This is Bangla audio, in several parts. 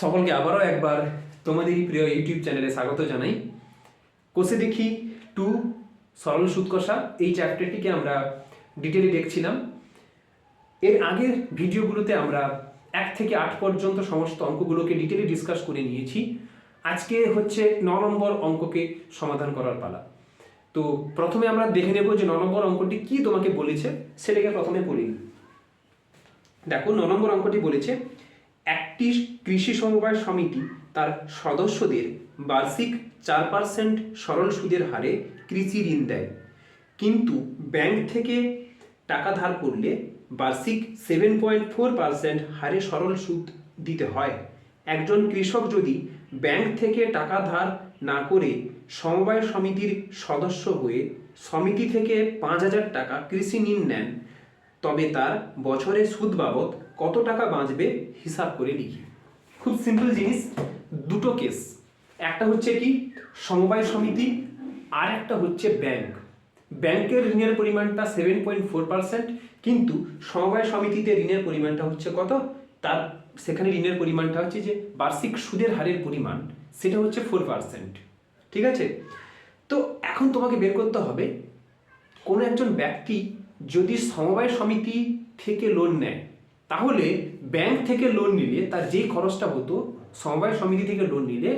সকলকে আবারও একবার তোমাদেরই প্রিয় ইউটিউব চ্যানেলে স্বাগত জানাই। কোষে দেখি টু সরল সুদ কষা এই চ্যাপ্টারটিকে আমরা ডিটেলে দেখছিলাম। এর আগের ভিডিওগুলোতে আমরা এক থেকে আট পর্যন্ত সমস্ত অঙ্কগুলোকে ডিটেলে ডিসকাস করে নিয়েছি। আজকে হচ্ছে ন নম্বর অঙ্ককে সমাধান করার পালা। তো প্রথমে আমরা দেখে নেব যে ন নম্বর অঙ্কটি কি তোমাকে বলেছে, সেটাকে প্রথমে পড়ি। দেখো, ন নম্বর অঙ্কটি বলেছে একটি কৃষি সমবায় সমিতি তার সদস্যদের বার্ষিক চার পার্সেন্ট সরল সুদের হারে কৃষি ঋণ দেয়। কিন্তু ব্যাংক থেকে টাকা ধার করলে বার্ষিক সেভেন পয়েন্ট ফোর পার্সেন্ট হারে সরল সুদ দিতে হয়। একজন কৃষক যদি ব্যাংক থেকে টাকা ধার না করে সমবায় সমিতির সদস্য হয়ে সমিতি থেকে পাঁচ হাজার টাকা কৃষি ঋণ নেন, তবে তার বছরে সুদ বাবদ কত টাকা বাঁচবে হিসাব করে লিখি। খুব সিম্পল জিনিস, দুটো কেস একটা হচ্ছে কি, সমবায় সমিতি আর একটা হচ্ছে ব্যাংক ব্যাংকের ঋণের পরিমাণটা সেভেন পয়েন্ট ফোর পার্সেন্ট কিন্তু সমবায় সমিতিতে ঋণের পরিমাণটা হচ্ছে কত? তার সেখানে ঋণের পরিমাণটা হচ্ছে যে বার্ষিক সুদের হারের পরিমাণ, সেটা হচ্ছে ফোর পার্সেন্ট ঠিক আছে? তো এখন তোমাকে বের করতে হবে, কোনো একজন ব্যক্তি যদি সমবায় সমিতি থেকে লোন নেয় তাহলে ব্যাংক থেকে লোন নিলে তার যেই খরচটা হতো, সমবায় সমিতি থেকে লোন নিলে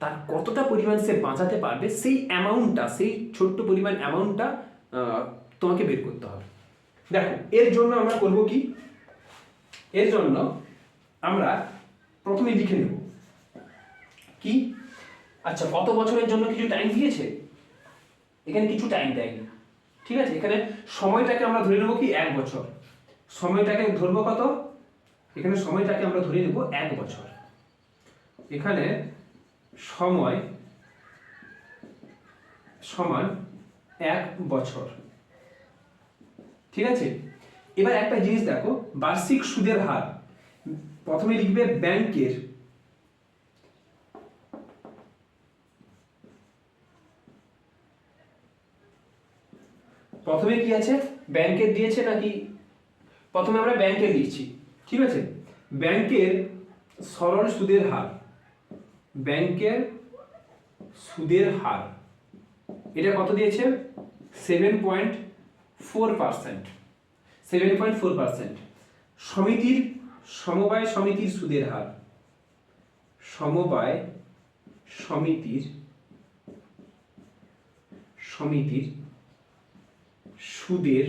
তার কতটা পরিমাণ সে বাঁচাতে পারবে, সেই অ্যামাউন্টটা সেই ছোট্ট পরিমাণ অ্যামাউন্টটা তোমাকে বের করতে হবে। দেখো, এর জন্য আমরা করব কি? এর জন্য আমরা প্রথমে লিখে নেব। কি? আচ্ছা কত বছরের জন্য কিছু টাইম দিয়েছে? এখানে কিছু টাইম দেয়নি। ঠিক আছে? এখানে সময়টাকে আমরা ধরে নেব কি? এক বছর। সময়টাকে ধরবো কত? এখানে সময়টাকে আমরা ধরে নেব এক বছর। এখানে সময় সমান এক বছর। ঠিক আছে? এবার একটা জিনিস দেখো, বার্ষিক সুদের হার। প্রথমে লিখবে ব্যাংকের। প্রথমে কি আছে? ব্যাংকের দিয়েছে নাকি প্রথমে আমরা ব্যাংকের লিখছি, ঠিক আছে? ব্যাংকের সরল সুদের হার ব্যাংকের সুদের হার, এটা কত দিয়েছে? Seven point four percent seven point four percent সমিতির, সমবায় সমিতির সুদের হার, সমবায় সমিতির সমিতির সুদের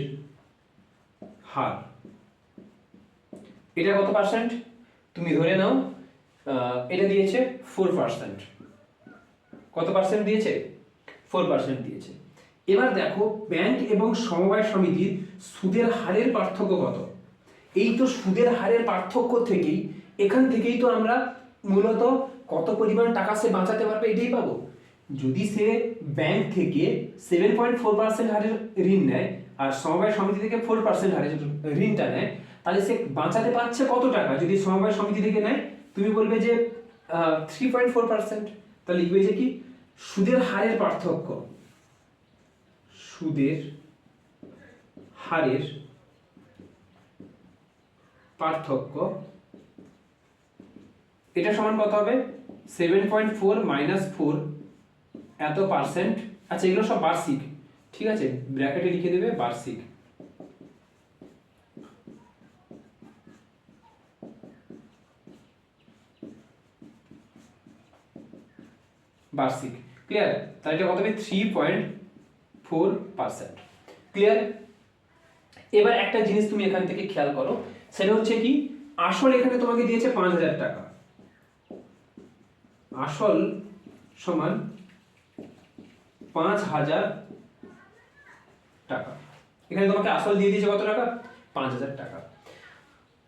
হার। এটা কত পার্সেন্ট তুমি ধরে নাও এটা দিয়েছে ফোর পার্সেন্ট কত পার্সেন্ট দিয়েছে? ফোর পার্সেন্ট দিয়েছে। এবার দেখো ব্যাংক এবং সমবায় সমিতির সুদের হারের পার্থক্য কত? এই তো সুদের হারের পার্থক্য থেকেই, এখান থেকেই তো আমরা মূলত কত পরিমাণ টাকা সে বাঁচাতে পারবে এটাই পাবো। যদি সে ব্যাংক থেকে সেভেন পয়েন্ট ফোর পার্সেন্ট হারের ঋণ নেয়, আর সমবায় সমিতি থেকে ফোর পার্সেন্ট হারের ঋণটা নেয় তাহলে সে বাঁচাতে পারছে কত টাকা? যদি সমবায় সমিতি থেকে নেয়, তুমি বলবে যে থ্রি পয়েন্ট ফোর পার্সেন্ট তাহলে লিখবে যে কি? সুদের হারের পার্থক্য। সুদের হারের পার্থক্য, এটা সমান কত হবে? Seven point four minus four এত পার্সেন্ট আচ্ছা এগুলো সব বার্ষিক। ঠিক আছে? ব্র্যাকেটে লিখে দেবে বার্ষিক। বার্ষিক। ক্লিয়ার তাহলে এটা কত হবে? Three point four percent clear এবার একটা জিনিস তুমি এখান থেকে খেয়াল করো, সেটা হচ্ছে কি, আসল এখানে তোমাকে দিয়েছে পাঁচ হাজার টাকা। আসল সমান পাঁচ হাজার টাকা। এখানে তোমাকে আসল দিয়ে দিয়েছে কত টাকা? পাঁচ হাজার টাকা।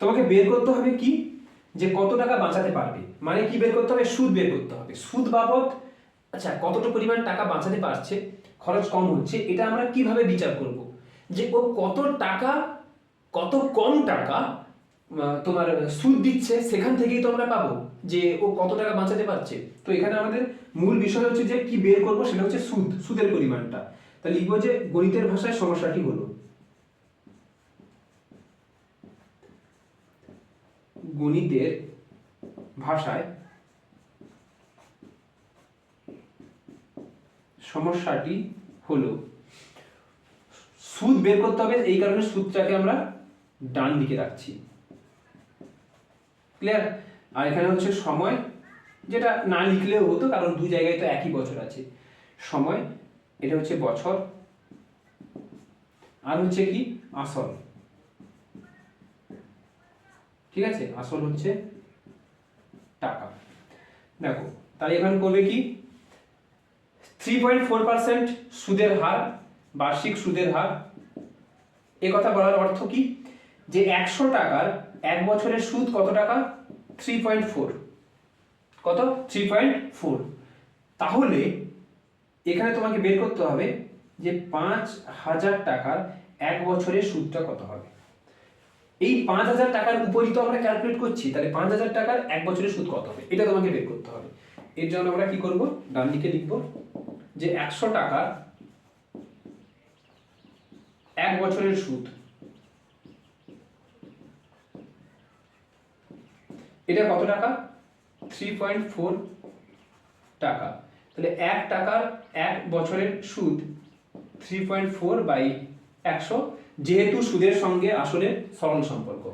তোমাকে বের করতে হবে কি? যে কত টাকা বাঁচাতে পারবে। মানে কি বের করতে হবে? সুদ বের করতে হবে। সুদ বাবদ আচ্ছা কতটা পরিমাণ টাকা বাঁচাতে পারছে, খরচ কম হচ্ছে, এটা আমরা কীভাবে বিচার করব? যে ও কত টাকা, কত কম টাকা তোমার সুদ দিচ্ছে, সেখান থেকেই তো আমরা পাবো যে ও কত টাকা বাঁচাতে পারছে। তো এখানে আমাদের মূল বিষয় হচ্ছে যে কি বের করব, সেটা হচ্ছে সুদ, সুদের পরিমাণটা। তাহলে লিখব যে গণিতের ভাষায় সমস্যাটি হলো গণিতের ভাষায় সমস্যাটি হলো, সুদ বের করতে হবে, এই কারণে সুদটাকে আমরা ডান দিকে রাখছি। ক্লিয়ার আর এখানে হচ্ছে সময়, যেটা না লিখলেও হতো, কারণ দু জায়গায় তো একই বছর আছে। সময়, এটা হচ্ছে বছর, আর হচ্ছে কি? আসল। ঠিক আছে? আসল হচ্ছে টাকা। দেখো, তাহলে এখানে করবে কি? থ্রি পয়েন্ট ফোর পার্সেন্ট সুদের হার, বার্ষিক সুদের হার। এ কথা বলার অর্থ কি? যে একশো টাকার এক বছরের সুদ কত টাকা? থ্রি পয়েন্ট ফোর কত? থ্রি পয়েন্ট ফোর তাহলে এখানে তোমাকে বের করতে হবে যে পাঁচ হাজার টাকার এক বছরের সুদটা কত হবে। এই পাঁচ হাজার টাকার উপরই তো আমরা ক্যালকুলেট করছি, তাহলে পাঁচ হাজার টাকার এক বছরের সুদ কত হবে? এটা তোমাকে বের করতে হবে। এর জন্য আমরা কি করব? ডান দিকে লিখব। যে একশো টাকার এক বছরের সুদ। এটা কত টাকা? থ্রি পয়েন্ট ফোর টাকা। তাহলে এক টাকার এক বছরের সুদ থ্রি পয়েন্ট ফোর বাই একশো, যেহেতু সুদের সঙ্গে আসলে সরল সম্পর্ক।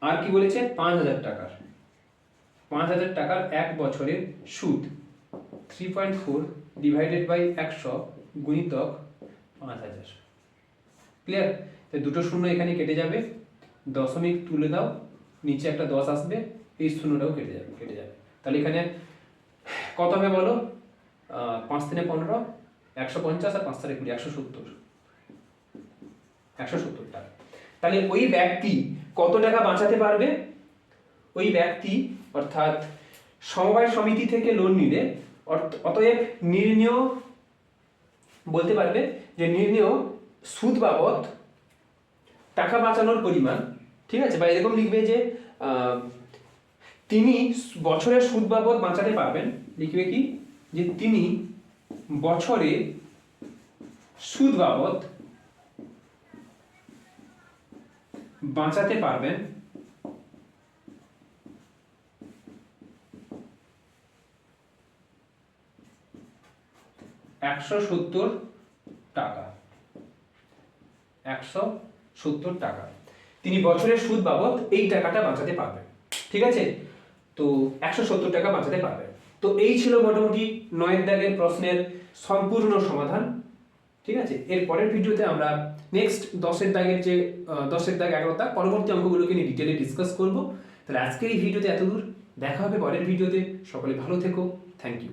আর কি বলেছে? পাঁচ হাজার টাকার। পাঁচ হাজার টাকার এক বছরের সুদ three point four divided by একশো গুণিতক পাঁচ হাজার। ক্লিয়ার তো দুটো শূন্য এখানে কেটে যাবে। দশমিক তুলে দাও, নিচে একটা দশ আসবে, এই শূন্যটাও কেটে যাবে কেটে যাবে। তাহলে এখানে কত হবে বলো? পাঁচ তিনে পনেরো, একশো পঞ্চাশ আর পাঁচ তারে কুড়ি, একশো সত্তর। একশো সত্তর টাকা। তাহলে ওই ব্যক্তি কত টাকা বাঁচাতে পারবে? ওই ব্যক্তি অর্থাৎ সমবায় সমিতি থেকে লোন নিলে অতএব নির্ণীয় বলতে পারবে যে নির্ণীয় সুদ বাবদ টাকা বাঁচানোর পরিমাণ, ঠিক আছে? বা এরকম লিখবে যে তিনি বছরের সুদ বাবদ বাঁচাতে পারবেন। লিখবে কি? যে তিনি বছরে সুদ বাবদ বাঁচাতে পারবেন একশো সত্তর টাকা। একশো সত্তর টাকা। তিনি বছরের সুদ বাবদ এই টাকাটা বাঁচাতে পারবেন। ঠিক আছে? তো একশো সত্তর টাকা বাঁচাতে পারবেন। তো এই ছিল মোটামুটি নয়ের দাগের প্রশ্নের সম্পূর্ণ সমাধান। ঠিক আছে? এর পরের ভিডিওতে আমরা নেক্সট দশের দাগের যে দশের দাগ এগারো দাগ, পরবর্তী অঙ্কগুলোকে নিয়ে ডিটেলে ডিসকাস করব। তাহলে আজকের এই ভিডিওতে এত দূর দেখা হবে পরের ভিডিওতে। সকলে ভালো থেকো। Thank you